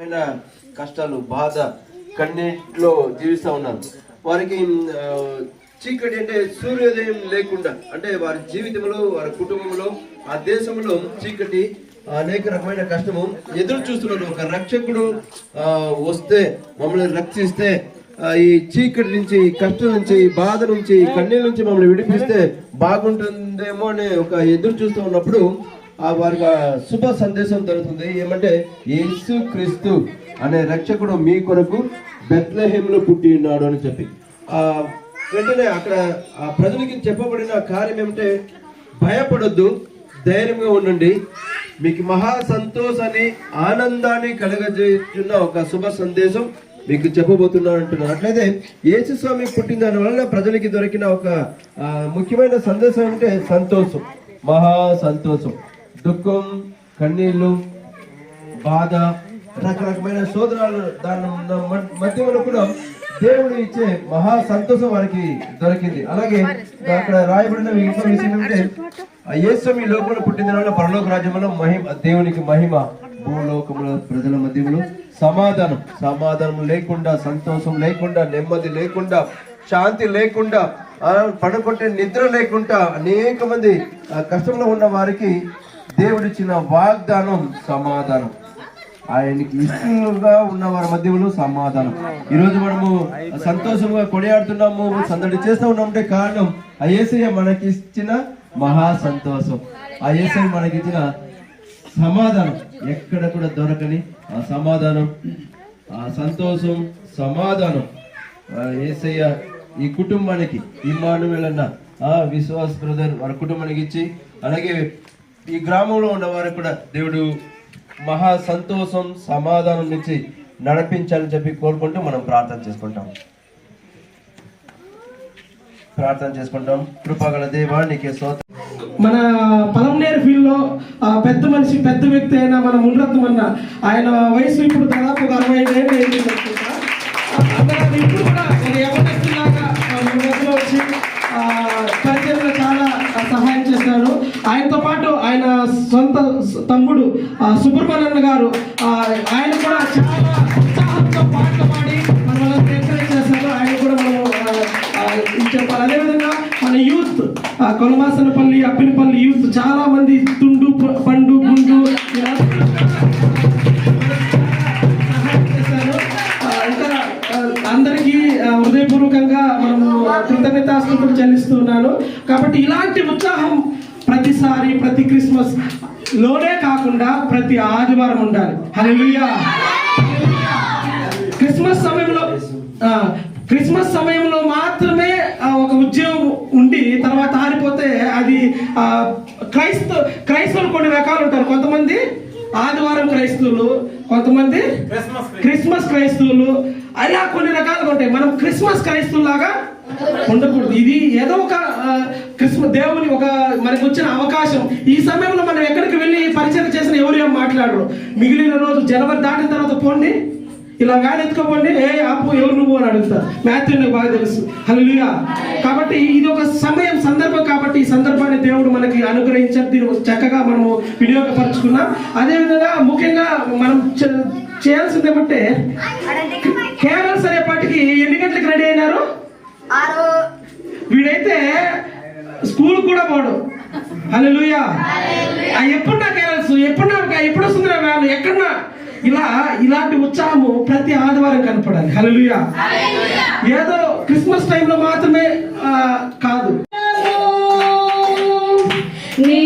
పైన కష్టాలు బాధ కన్నీటిలో జీవిస్తూ ఉన్నారు. వారికి చీకటి అంటే సూర్యోదయం లేకుండా అంటే వారి జీవితంలో వారి కుటుంబంలో ఆ దేశంలో చీకటి అనేక రకమైన కష్టము ఎదురు చూస్తున్నాడు ఒక రక్షకుడు వస్తే మమ్మల్ని రక్షిస్తే ఈ చీకటి నుంచి కష్టం నుంచి బాధ నుంచి ఈ కన్నీళ్ళ నుంచి మమ్మల్ని విడిపిస్తే బాగుంటుందేమో అనే ఒక ఎదురు చూస్తూ ఉన్నప్పుడు ఆ వారికి శుభ సందేశం దొరుకుతుంది ఏమంటే యేసు క్రీస్తు అనే రక్షకుడు మీ కొరకు బెత్లహేమ్లో పుట్టి ఉన్నాడు అని చెప్పి. ఆ వెంటనే అక్కడ ఆ ప్రజలకి చెప్పబడిన కార్యం ఏమంటే భయపడొద్దు ధైర్యంగా ఉండండి. మీకు మహా సంతోషాన్ని ఆనందాన్ని కలగజేస్తున్న ఒక శుభ సందేశం మీకు చెప్పబోతున్నాను అంటున్నాను అట్లయితే యేసుస్వామి పుట్టిన దాని వలన ప్రజలకి దొరికిన ఒక ముఖ్యమైన సందేశం అంటే సంతోషం. మహా సంతోషం. దుఃఖం కన్నీళ్ళు బాధ రకరకమైన శోధనాలు దాని మధ్యలో కూడా దేవుడు ఇచ్చే మహా సంతోషం వారికి దొరికింది. అలాగే అక్కడ రాయబడిన ఇన్ఫర్మేషన్ విషయం ఏంటంటే యేసు ఈ లోకంలో పుట్టిన వల్ల పరలోక రాజ్యంలో మహిమ దేవునికి మహిమ భూలోకముల ప్రజల మధ్యలో సమాధానం. సమాధానం లేకుండా సంతోషం లేకుండా నెమ్మది లేకుండా శాంతి లేకుండా ఆ, పడుకుంటే నిద్ర లేకుండా అనేక మంది కష్టంలో ఉన్న వారికి దేవుడిచ్చిన వాగ్దానం సమాధానం. ఆయనకి ఇష్టంగా ఉన్న వారి మధ్యలో సమాధానం. ఈరోజు మనము సంతోషంగా కొనియాడుతున్నాము సందడి చేస్తూ ఉన్నామంటే కారణం ఆ ఏసయ్య మనకి ఇచ్చిన మహా సంతోషం. ఆ ఏసయ్య మనకి ఇచ్చిన సమాధానం ఎక్కడ కూడా దొరకని ఆ సమాధానం. ఆ సంతోషం సమాధానం. ఏసయ్య ఈ కుటుంబానికి ఇమ్మానువేల్ అన్న ఆ విశ్వాస్ బ్రదర్ వారి కుటుంబానికి ఇచ్చి అలాగే ఈ గ్రామంలో ఉన్నవారు కూడా దేవుడు మహా సంతోషం సమాధానం నుంచి నడిపించాలని చెప్పి కోరుకుంటూ మనం ప్రార్థన చేసుకుంటాం. ప్రార్థన చేసుకుంటాం. కృపగల దేవా నీకే సోత మన పలంనేరు ఫీల్డ్లో పెద్ద మనిషి పెద్ద వ్యక్తి అయిన మన మునరత్నం అన్న ఆయన వయసు ఇప్పుడు దాదాపు ఒక అరవై ఐదు ఏళ్ళు అయింది ఆ, ఇప్పుడు కూడా ఒక యవనస్తులాగా వచ్చి ఆయన సొంత తమ్ముడు ఆ, సుబ్రహ్మణ్యన్ గారు ఆయన కూడా చాలా ఉత్సాహంతో పాటలు పాడి మన వాళ్ళని ఎంకరేజ్ చేశారు ఆయన కూడా మనం చెప్పాలి. అదేవిధంగా మన యూత్ కొలమాసనపల్లి అప్పినపల్లి యూత్ చాలా మంది తుండు పండు గుండు చేశారు. అందరికీ ఆ, హృదయపూర్వకంగా మనము కృతజ్ఞతాస్తుతులు చెల్లిస్తున్నాను. కాబట్టి ఇలాంటి ఉత్సాహం ప్రతిసారి ప్రతి క్రిస్మస్లోనే కాకుండా ప్రతి ఆదివారం ఉండాలి. హల్లెలూయా. క్రిస్మస్ సమయంలో క్రిస్మస్ సమయంలో మాత్రమే ఒక ఉద్యోగం ఉండి తర్వాత ఆరిపోతే అది ఆ, క్రైస్త క్రైస్తవులు కొన్ని రకాలు ఉంటారు. కొంతమంది ఆదివారం క్రైస్తవులు కొంతమంది క్రిస్మస్ క్రైస్తవులు. అలా కొన్ని రకాలుగా ఉంటాయి. మనం క్రిస్మస్ క్రైస్తవులాగా ఉండకూడదు. ఇది ఏదో ఒక క్రిస్మస్ దేవుని ఒక మనకు వచ్చిన అవకాశం. ఈ సమయంలో మనం ఎక్కడికి వెళ్ళి పరిచయం చేసిన ఎవరు ఏం మాట్లాడరు. మిగిలిన రోజు జనవరి దాటిన తర్వాత పోండి. ఇలా వ్యాన్ ఎత్తుకోపోండి. ఏ ఆపు ఎవరు నువ్వు అని అడుగుతారు. మాథ్యూ నాకు బాగా తెలుసు. హల్లెలూయా. కాబట్టి ఇది ఒక సమయం సందర్భం కాబట్టి ఈ సందర్భాన్ని దేవుడు మనకి అనుగ్రహించారు దీన్ని చక్కగా మనము వినియోగపరుచుకున్నాం. అదేవిధంగా ముఖ్యంగా మనం చేయాల్సింది ఏమంటే కేరళ సరేపాటికి ఎన్ని గంటలకు రెడీ అయినారు? ఆరు. వీడైతే స్కూల్ కూడా పోడు. ఆ ఎప్పుడు నాకు కేరళస్ ఎప్పుడు నాకు ఎప్పుడు వస్తుంది వ్యాన్? ఎక్కడన్నా? ఇలా ఇలాంటి ఉత్సాహము ప్రతి ఆదివారం కనపడాలి. హల్లెలూయా. ఏదో క్రిస్మస్ టైంలో మాత్రమే కాదు. నీ